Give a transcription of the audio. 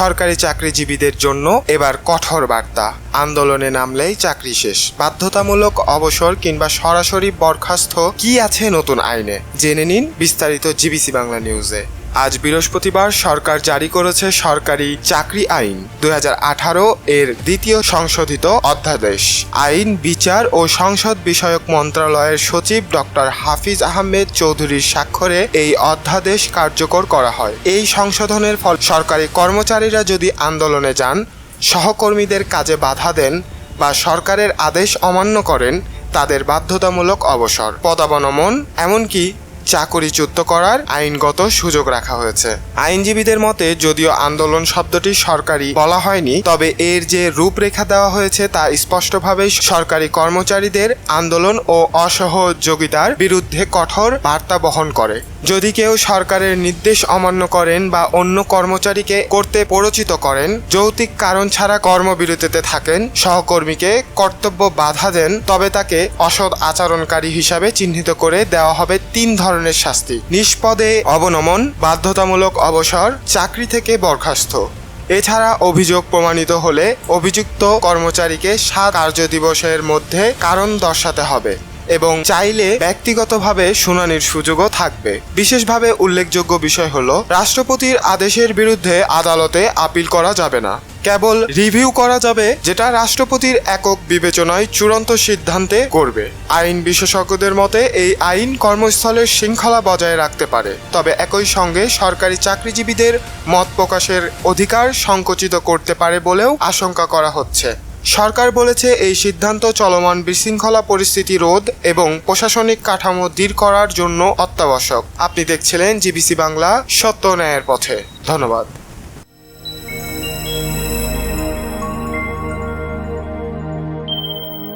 সরকারি চাকরিজীবীদের জন্য এবার কঠোর বার্তা। আন্দোলনে নামলেই চাকরি শেষ। বাধ্যতামূলক অবসর কিংবা সরাসরি বরখাস্ত কি আছে নতুন আইনে? জেনে নিন বিস্তারিত জিবিসি বাংলা নিউজে। আজ বৃহস্পতিবার সরকার জারি করেছে সরকারি চাকরি আইন। দু হাজার আঠারো এর দ্বিতীয় সংশোধিত অধ্যাদেশ। আইন, বিচার ও সংসদ বিষয়ক মন্ত্রণালয়ের সচিব ডক্টর হাফিজ আহমেদ চৌধুরীর স্বাক্ষরে এই অধ্যাদেশ কার্যকর করা হয়। এই সংশোধনের ফল সরকারি কর্মচারীরা যদি আন্দোলনে যান, সহকর্মীদের কাজে বাধা দেন বা সরকারের আদেশ অমান্য করেন, তাদের বাধ্যতামূলক অবসর। পদাবনমন, এমনকি চাকরিচ্যুত করার আইনগত সুযোগ রাখা হয়েছে। আইনজীবীদের মতে, যদিও আন্দোলন শব্দটি সরকারি বলা হয়নি, তবে এর যে রূপরেখা দেওয়া হয়েছে তা স্পষ্টভাবে সরকারি কর্মচারীদের আন্দোলন ও অসহযোগিতার বিরুদ্ধে কঠোর বার্তা বহন করে। যদি কেউ সরকারের নির্দেশ অমান্য করেন বা অন্য কর্মচারীকে করতে প্ররোচিত করেন, যৌক্তিক কারণ ছাড়া কর্মবিরতিতে থাকেন, সহকর্মীকে কর্তব্য বাধা দেন, তবে তাকে অসৎ আচরণকারী হিসাবে চিহ্নিত করে দেওয়া হবে তিন ধরনের শাস্তি। নিষ্পদে অবনমন, বাধ্যতামূলক অবসর, চাকরি থেকে বরখাস্ত। এছাড়া অভিযোগ প্রমাণিত হলে অভিযুক্ত কর্মচারীকে সাত কার্য দিবসের মধ্যে কারণ দর্শাতে হবে। এবং চাইলে ব্যক্তিগতভাবে শুনানির সুযোগও থাকবে। বিশেষভাবে উল্লেখযোগ্য বিষয় হল, রাষ্ট্রপতির আদেশের বিরুদ্ধে আদালতে আপিল করা যাবে না। কেবল রিভিউ করা যাবে, যেটা রাষ্ট্রপতির একক বিবেচনায় চূড়ান্ত সিদ্ধান্তে করবে। আইন বিশেষজ্ঞদের মতে, এই আইন কর্মস্থলের শৃঙ্খলা বজায় রাখতে পারে। তবে একই সঙ্গে সরকারি চাকরিজীবীদের মত প্রকাশের অধিকার সংকুচিত করতে পারে বলেও আশঙ্কা করা হচ্ছে। সরকার বলেছে এই সিদ্ধান্ত চলমান বিশৃঙ্খলা পরিস্থিতি রোধ এবং প্রশাসনিক কাঠামো দৃঢ় করার জন্য অত্যাবশ্যক। আপনি দেখছিলেন জিবিসি বাংলা, সত্য ন্যায়ের পথে। ধন্যবাদ।